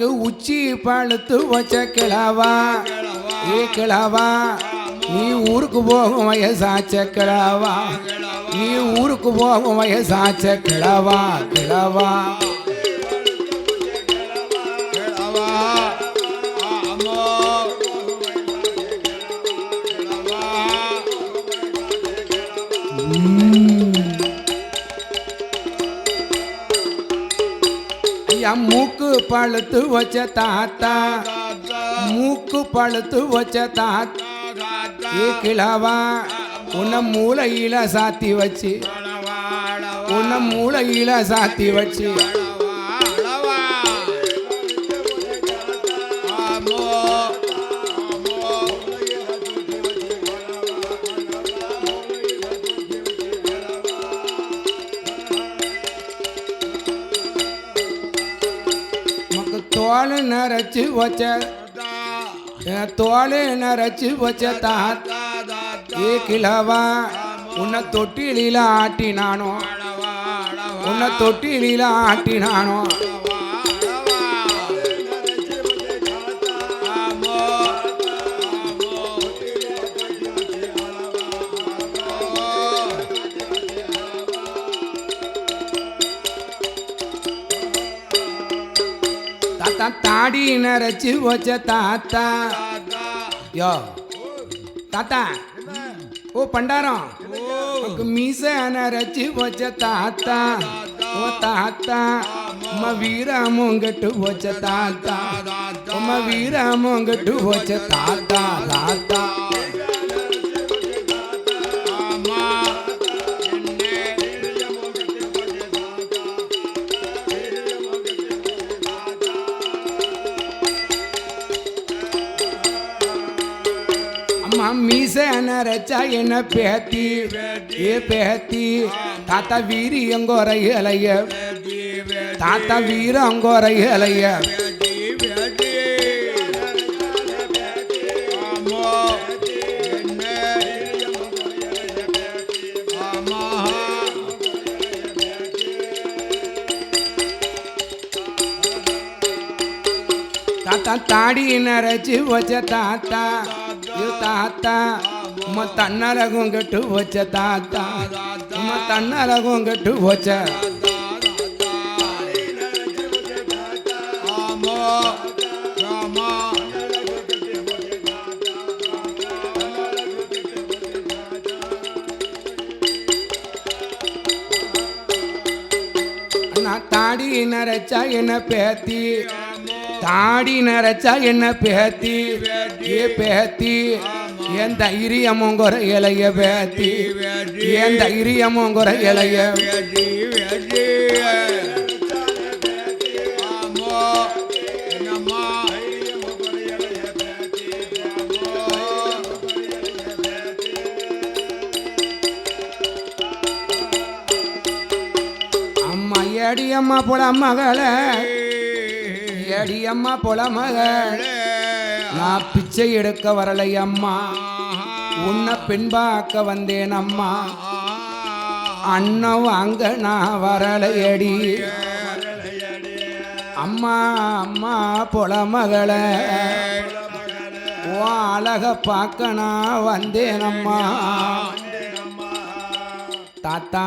உனக்கு உச்சி பழுத்து வச்ச கிழவா? ஏ கிழவா? நீ ஊருக்கு போகும் வயசாச்ச கிழவா? நீ ஊருக்கு போகும் வயசாச்ச கிழவா? கிழவா? கிழவா? ஆமோ மூக்கு பழுத்து வச்ச தாத்தா. மூக்கு பழுத்து வச்ச தாத்தா. ஏ கிழவா உன்னை மூளையில சாத்தி வச்சு. உன்னை மூளையில சாத்தி வச்சு. தோல் நரைச்சு வச்ச தோல் நரைச்சு வச்ச தாத்தா ஏ கிழவா உன்னை தொட்டிலில ஆட்டினானோ உன்னை தொட்டிலில ஆட்டினானோ. தாத்தா தாடி நரைச்சு வச்ச தாத்தா. யோ தாத்தா. ஓ பண்டாரம். மீச நரைச்சு வச்ச தாத்தா. ஓ தாத்தா. உம்ம வீரமுங்கட்டு வச்ச தாத்தா. உம்ம வீரமுங்கட்டு வச்ச தாத்தா தாத்தா. அம்மா மீச நரைச்சா என்ன பேத்தி. ஏ பேத்தி தாத்தா வீரி எங்கோர இலைய. வேடி வேடி தாத்தா வீர அங்கோர இலைய. வேடி வேடி ஆமோ என்னே ஆமா தாத்தா தாடி நரைச்சு வச்ச தாத்தா ஐயோ தாத்தா உம்ம தன்னரகம் கெட்டு வச்ச தாத்தா தாடி நரைச்சா என்ன பேத்தி? ஏ பேத்தி என் தைரியமுங்கிற இலைய பேத்தி. என் தைரியமுங்கிற இலைய அம்மா ஏடியம்மா புல மகளை? ஏடியம்மா புல மகள் நான் பிச்சை எடுக்க வரலை அம்மா உன்னை பின்பாக்க வந்தேன் அம்மா அண்ணன் வாங்க நான் வரலையடி. அம்மா அம்மா புல மகளே உன் அழக பார்க்க நான் வந்தேன் அம்மா தாத்தா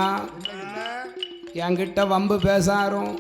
என்கிட்ட வம்பு பேசாரும்.